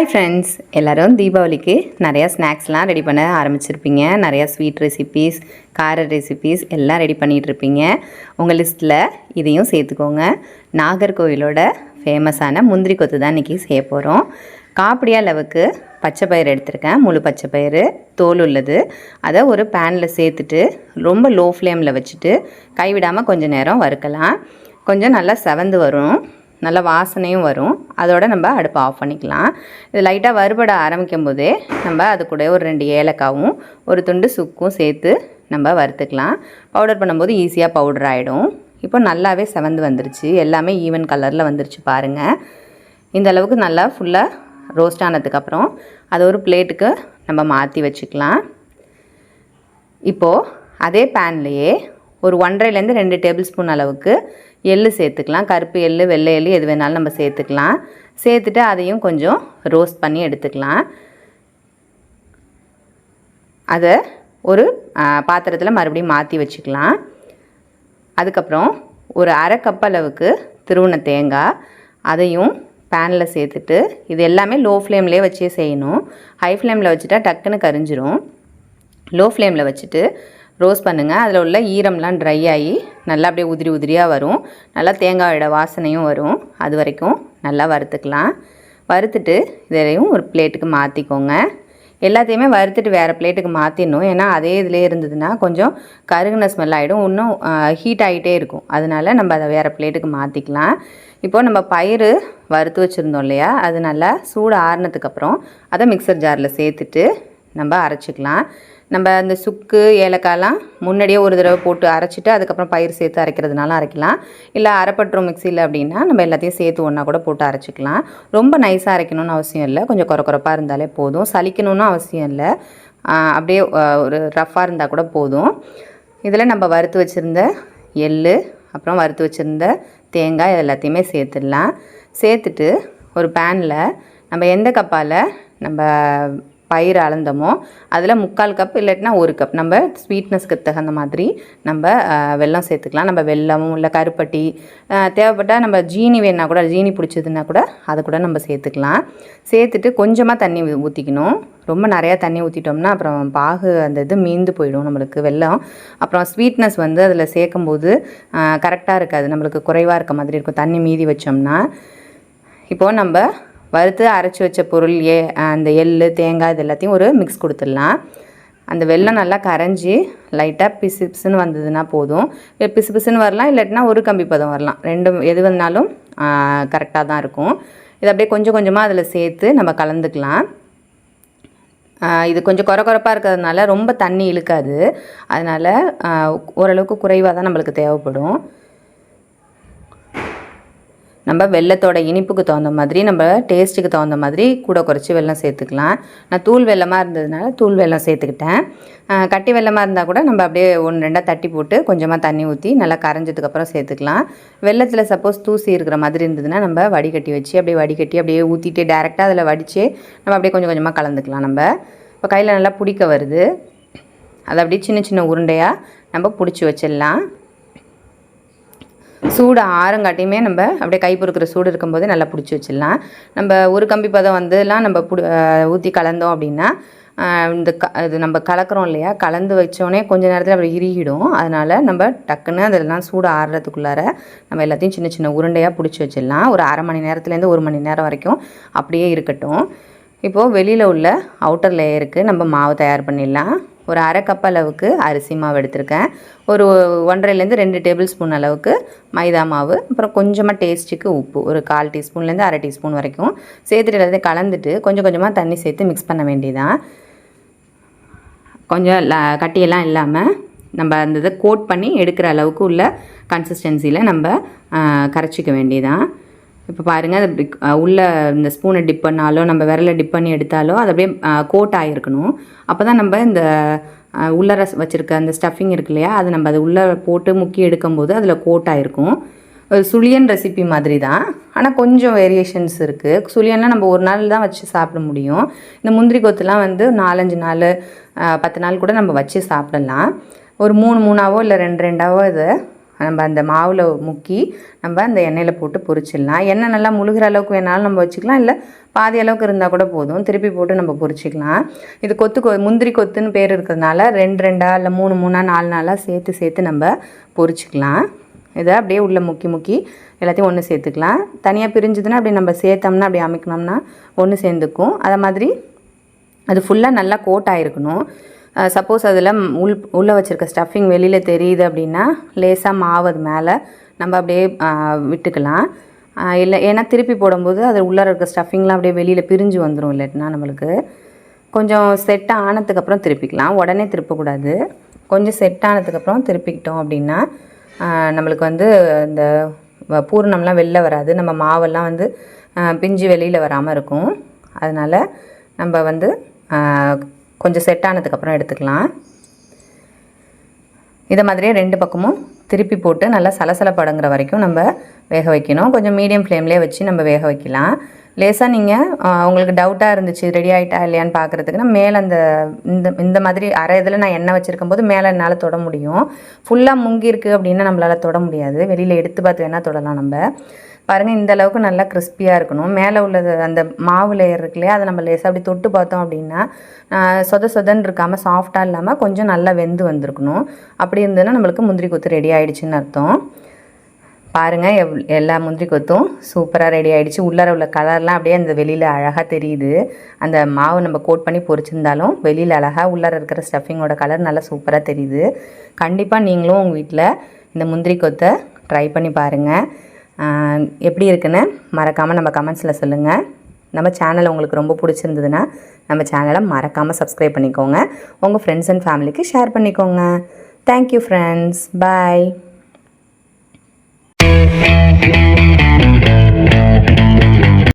Hi friends எல்லோரும் தீபாவளிக்கு நிறையா ஸ்நாக்ஸ்லாம் ரெடி பண்ண ஆரம்பிச்சிருப்பீங்க. நிறையா ஸ்வீட் ரெசிபீஸ் கார ரெசிபீஸ் எல்லாம் ரெடி பண்ணிகிட்ருப்பீங்க உங்கள் லிஸ்ட்டில் இதையும் சேர்த்துக்கோங்க. நாகர்கோவிலோட ஃபேமஸான முந்திரி கொத்து தான் இன்றைக்கி செய்ய போகிறோம் காப்படியா அளவுக்கு பச்சை பயிறு எடுத்திருக்கேன். முழு பச்சை பயிறு தோல் உள்ளது. அதை ஒரு பேனில் சேர்த்துட்டு ரொம்ப லோ ஃப்ளேமில் வச்சுட்டு கைவிடாமல் கொஞ்சம் நேரம் வறுக்கலாம். கொஞ்சம் நல்லா செவந்து வரும். நல்ல வாசனையும் வரும். அதோட நம்ம அடுப்பை ஆஃப் பண்ணிக்கலாம். இது லைட்டாக வறுபட ஆரம்பிக்கும் போதே நம்ம அது கூட ஒரு ரெண்டு ஏலக்காவும் ஒரு துண்டு சுக்கும் சேர்த்து நம்ம வறுத்துக்கலாம். பவுடர் பண்ணும்போது ஈஸியாக பவுடர் ஆகிடும் இப்போ நல்லாவே செவந்து வந்துருச்சு. எல்லாமே ஈவன் கலரில் வந்துருச்சு பாருங்கள் இந்த அளவுக்கு நல்லா ஃபுல்லாக ரோஸ்ட் ஆனதுக்கப்புறம் அதை ஒரு பிளேட்டுக்கு நம்ம மாற்றி வச்சுக்கலாம். இப்போது அதே பேன்லேயே ஒரு ஒன்றரைலேருந்து ரெண்டு டேபிள் ஸ்பூன் அளவுக்கு எள்ளு சேர்த்துக்கலாம். கருப்பு எள்ளு வெள்ளை எள்ளு எது வேணாலும் நம்ம சேர்த்துக்கலாம். சேர்த்துட்டு அதையும் கொஞ்சம் ரோஸ்ட் பண்ணி எடுத்துக்கலாம். அதை ஒரு பாத்திரத்தில் மறுபடியும் மாற்றி வச்சுக்கலாம். அதுக்கப்புறம் ஒரு அரை கப் அளவுக்கு திருவுண தேங்காய் அதையும் பேனில் சேர்த்துட்டு இது எல்லாமே லோ ஃப்ளேம்லேயே வச்சே செய்யணும். ஹை ஃப்ளேமில் வச்சுட்டா டக்குன்னு கரிஞ்சிரும். லோ ஃப்ளேமில் வச்சுட்டு ரோஸ் பண்ணுங்கள் அதில் உள்ள ஈரம்லாம் ட்ரை ஆகி நல்லா அப்படியே உதிரி உதிரியாக வரும். நல்லா தேங்காயோட வாசனையும் வரும். அது வரைக்கும் நல்லா வறுத்துக்கலாம். வறுத்துட்டு இதையும் ஒரு பிளேட்டுக்கு மாற்றிக்கோங்க எல்லாத்தையுமே வறுத்துட்டு வேறு பிளேட்டுக்கு மாற்றிடணும் ஏன்னா அதே இதிலே இருந்ததுன்னா கொஞ்சம் கருகுன ஸ்மெல் ஆகிடும் இன்னும் ஹீட் ஆகிட்டே இருக்கும். அதனால நம்ம அதை வேறு பிளேட்டுக்கு மாற்றிக்கலாம் இப்போது நம்ம பயிறு வறுத்து வச்சுருந்தோம் இல்லையா? அது நல்லா சூடு ஆறுனதுக்கப்புறம் அதை மிக்சர் ஜாரில் சேர்த்துட்டு நம்ம அரைச்சிக்கலாம். நம்ம அந்த சுக்கு ஏலக்காயெலாம் முன்னாடியே ஒரு தடவை போட்டு அரைச்சிட்டு அதுக்கப்புறம் பயிர் சேர்த்து அரைக்கிறதுனால அரைக்கலாம். இல்லை அரைப்பட்டுரும் மிக்சியில் அப்படின்னா நம்ம எல்லாத்தையும் சேர்த்து ஒன்றா கூட போட்டு அரைச்சிக்கலாம். ரொம்ப நைஸாக அரைக்கணும்னு அவசியம் இல்லை. கொஞ்சம் குறக்குறப்பாக இருந்தாலே போதும். சலிக்கணும்னு அவசியம் இல்லை. அப்படியே ஒரு ரஃப்பாக இருந்தால் கூட போதும். இதில் நம்ம வறுத்து வச்சுருந்த எள் அப்புறம் வறுத்து வச்சுருந்த தேங்காய் எல்லாத்தையுமே சேர்த்துடலாம். சேர்த்துட்டு ஒரு பேனில் நம்ம எந்த கப்பால் நம்ம பயிர் அளந்தோமோ அதில் முக்கால் கப் இல்லாட்டினா ஒரு கப் நம்ம ஸ்வீட்னஸ்க்கு தகுந்த மாதிரி நம்ம வெல்லம் சேர்த்துக்கலாம். நம்ம வெல்லமும் இல்லை கருப்பட்டி தேவைப்பட்டால் நம்ம ஜீனி வேணா கூட ஜீனி பிடிச்சதுன்னா கூட அதை கூட நம்ம சேர்த்துக்கலாம். சேர்த்துட்டு கொஞ்சமாக தண்ணி ஊற்றிக்கணும் ரொம்ப நிறையா தண்ணி ஊற்றிட்டோம்னா அப்புறம் பாகு அந்த இது மீந்து போயிடும் நம்மளுக்கு வெல்லம். அப்புறம் ஸ்வீட்னஸ் வந்து அதில் சேர்க்கும்போது கரெக்டாக இருக்காது. நம்மளுக்கு குறைவாக இருக்க மாதிரி இருக்கும். தண்ணி மீதி வச்சோம்னா இப்போது நம்ம வறுத்து அரைச்சி வச்ச பொருள் ஏ அந்த எள் தேங்காய் இது எல்லாத்தையும் ஒரு மிக்ஸ் கொடுத்துடலாம். அந்த வெள்ளம் நல்லா கரைஞ்சி லைட்டாக பிசு பிசுன்னு வந்ததுன்னா போதும். பிசு பிசுன்னு வரலாம். இல்லாட்டினா ஒரு கம்பி பதம் வரலாம். ரெண்டும் எது வந்தாலும் கரெக்டாக தான் இருக்கும். இதை அப்படியே கொஞ்சம் கொஞ்சமாக அதில் சேர்த்து நம்ம கலந்துக்கலாம். இது கொஞ்சம் குறை குறைப்பாக இருக்கிறதுனால ரொம்ப தண்ணி இழுக்காது. அதனால் ஓரளவுக்கு குறைவாக தான் நம்மளுக்கு தேவைப்படும். நம்ம வெள்ளத்தோட இனிப்புக்கு தகுந்த மாதிரி நம்ம டேஸ்ட்டுக்கு தகுந்த மாதிரி கூட குறைச்சி வெள்ளம் சேர்த்துக்கலாம். நான் தூள் வெள்ளமாக இருந்ததுனால தூள் வெள்ளம் சேர்த்துக்கிட்டேன். கட்டி வெள்ளமாக இருந்தால் கூட நம்ம அப்படியே ஒன்று ரெண்டாக தட்டி போட்டு கொஞ்சமாக தண்ணி ஊற்றி நல்லா கரைஞ்சதுக்கப்புறம் சேர்த்துக்கலாம். வெள்ளத்தில் சப்போஸ் தூசி இருக்கிற மாதிரி இருந்ததுன்னா நம்ம வடிகட்டி வச்சு அப்படியே வடிகட்டி அப்படியே ஊற்றிட்டு டேரெக்டாக அதில் வடித்து நம்ம அப்படியே கொஞ்சம் கொஞ்சமாக கலந்துக்கலாம் நம்ம. இப்போ கையில் நல்லா பிடிக்க வருது. அதை அப்படியே சின்ன சின்ன உருண்டையாக நம்ம பிடிச்சி வச்சிடலாம். சூடு ஆரங்காட்டியுமே நம்ம அப்படியே கை பொறுக்கிற சூடு இருக்கும்போது நல்லா பிடிச்சி வச்சிடலாம். நம்ம ஒரு கம்பி பதம் வந்துலாம் நம்ம புடி ஊற்றி கலந்தோம் அப்படின்னா இந்த க இது நம்ம கலக்கிறோம் இல்லையா? கலந்து வச்சோடனே கொஞ்ச நேரத்தில் அப்படி இறுகிடும். அதனால் நம்ம டக்குன்னு அதெல்லாம் சூடு ஆறுறதுக்குள்ளார நம்ம எல்லாத்தையும் சின்ன சின்ன உருண்டையாக பிடிச்சி வச்சிடலாம். ஒரு அரை மணி நேரத்துலேருந்து ஒரு மணி நேரம் வரைக்கும் அப்படியே இருக்கட்டும். இப்போது வெளியில் உள்ள அவுட்டர் லேயருக்கு நம்ம மாவு தயார் பண்ணிடலாம். ஒரு அரை கப் அளவுக்கு அரிசி மாவு எடுத்திருக்கேன். ஒரு ஒன்றரைலேருந்து ரெண்டு டேபிள் ஸ்பூன் அளவுக்கு மைதா மாவு அப்புறம் கொஞ்சமாக டேஸ்ட்டுக்கு உப்பு ஒரு கால் டீஸ்பூன்லேருந்து அரை டீஸ்பூன் வரைக்கும். சேர்த்துட்டு எல்லாத்தையும் கலந்துட்டு கொஞ்சம் கொஞ்சமாக தண்ணி சேர்த்து மிக்ஸ் பண்ண வேண்டியதான் கொஞ்சம் கட்டியெல்லாம் இல்லாமல் நம்ம அந்த இதை கோட் பண்ணி எடுக்கிற அளவுக்கு உள்ள கன்சிஸ்டன்சியில் நம்ம கரைச்சிக்க வேண்டியதான் இப்போ பாருங்கள் அது உள்ளே இந்த ஸ்பூனை டிப் பண்ணாலோ நம்ம விரலை டிப் பண்ணி எடுத்தாலோ அது அப்படியே கோட் ஆகிருக்கணும் அப்போ தான் நம்ம இந்த உள்ளர வச்சுருக்க அந்த ஸ்டஃபிங் இருக்கு இல்லையா அது நம்ம அது உள்ளே போட்டு முக்கி எடுக்கும்போது அதில் கோட் ஆகிருக்கும் ஒரு சுழியன் ரெசிபி மாதிரி தான் ஆனால் கொஞ்சம் வேரியேஷன்ஸ் இருக்குது சுழியன்லாம் நம்ம ஒரு நாள் தான் வச்சு சாப்பிட முடியும். இந்த முந்திரி கொத்துலாம் வந்து நாலஞ்சு நாள் பத்து நாள் கூட நம்ம வச்சு சாப்பிடலாம். ஒரு மூணு மூணாவோ இல்லை ரெண்டு ரெண்டாவோ இதை நம்ம அந்த மாவில் முக்கி நம்ம அந்த எண்ணெயில் போட்டு பொரிச்சிடலாம். எண்ணெய் நல்லா முழுகிற அளவுக்கு வேணாலும் நம்ம வச்சுக்கலாம். இல்லை பாதி அளவுக்கு இருந்தால் கூட போதும். திருப்பி போட்டு நம்ம பொரிச்சிக்கலாம். இது கொத்து கொ முந்திரி கொத்துன்னு பேர் இருக்கிறதுனால ரெண்டு ரெண்டாக இல்லை மூணு மூணா நாலு நாளாக சேர்த்து சேர்த்து நம்ம பொரிச்சிக்கலாம். இதை அப்படியே உள்ளே முக்கி முக்கி எல்லாத்தையும் ஒன்று சேர்த்துக்கலாம். தனியாக பிரிஞ்சுதுன்னா அப்படி நம்ம சேர்த்தோம்னா அப்படி அமைக்கணும்னா ஒன்று சேர்ந்துக்கும். அதை மாதிரி அது ஃபுல்லாக நல்லா கோட் ஆகிருக்கணும் சப்போஸ் அதில் உள் உள்ளே வச்சுருக்க ஸ்டஃபிங் வெளியில் தெரியுது அப்படின்னா லேசாக மாவு அது மேலே நம்ம அப்படியே விட்டுக்கலாம். இல்லை ஏன்னா திருப்பி போடும்போது அது உள்ளே இருக்க ஸ்டஃபிங்லாம் அப்படியே வெளியில் பிரிஞ்சு வந்துடும் இல்லைன்னா நம்மளுக்கு. கொஞ்சம் செட் ஆனதுக்கப்புறம் திருப்பிக்கலாம். உடனே திருப்பக்கூடாது. கொஞ்சம் செட் ஆனதுக்கப்புறம் திருப்பிக்கிட்டோம் அப்படின்னா நம்மளுக்கு வந்து இந்த வ- பூரணம்லாம் வெளில வராது. நம்ம மாவெல்லாம் வந்து பிஞ்சு வெளியில் வராமல் இருக்கும். அதனால் நம்ம வந்து கொஞ்சம் செட் ஆனதுக்கப்புறம் எடுத்துக்கலாம். இதை மாதிரியே ரெண்டு பக்கமும் திருப்பி போட்டு நல்லா சலசலப்படங்கிற வரைக்கும் நம்ம வேக வைக்கணும். கொஞ்சம் மீடியம் ஃப்ளேம்லேயே வச்சு நம்ம வேக வைக்கலாம். லேசாக நீங்கள் உங்களுக்கு டவுட்டாக இருந்துச்சு ரெடி ஆகிட்டா இல்லையான்னு பார்க்குறதுக்குனா மேலே அந்த இந்த இந்த மாதிரி அரை இதில் நான் எண்ணெய் வச்சுருக்கும் போது மேலே என்னால் தொட முடியும். ஃபுல்லாக முங்கியிருக்கு அப்படின்னா நம்மளால் தொட முடியாது. வெளியில் எடுத்து பார்த்து வேணால் தொடலாம் நம்ம. பாருங்கள் இந்த அளவுக்கு நல்லா கிறிஸ்பியாக இருக்கணும். மேலே உள்ளது அந்த மாவு லேயர் இருக்கு இல்லையா அதை நம்ம லேசாக அப்படி தொட்டு பார்த்தோம் அப்படின்னா சொத சொதன்னு இருக்காமல் சாஃப்டாக இல்லாமல் கொஞ்சம் நல்லா வெந்து வந்திருக்கணும். அப்படி இருந்ததுன்னா நம்மளுக்கு முந்திரி கொத்து ரெடி ஆகிடுச்சின்னு அர்த்தம். பாருங்கள் எவ் எல்லா முந்திரி கொத்தும் சூப்பராக ரெடி ஆகிடுச்சு உள்ளார உள்ள கலர்லாம் அப்படியே அந்த வெளியில் அழகாக தெரியுது. அந்த மாவு நம்ம கோட் பண்ணி பொரிச்சிருந்தாலும் வெளியில் அழகாக உள்ளார இருக்கிற ஸ்டஃபிங்கோட கலர் நல்லா சூப்பராக தெரியுது. கண்டிப்பாக நீங்களும் உங்கள் வீட்டில் இந்த முந்திரி கொத்தை ட்ரை பண்ணி பாருங்கள் எப்படி இருக்குன்னு மறக்காமல் நம்ம கமெண்ட்ஸில் சொல்லுங்கள் நம்ம சேனல் உங்களுக்கு ரொம்ப பிடிச்சிருந்ததுன்னா நம்ம சேனலை மறக்காமல் சப்ஸ்கிரைப் பண்ணிக்கோங்க. உங்கள் ஃப்ரெண்ட்ஸ் அண்ட் ஃபேமிலிக்கு ஷேர் பண்ணிக்கோங்க. Thank you friends bye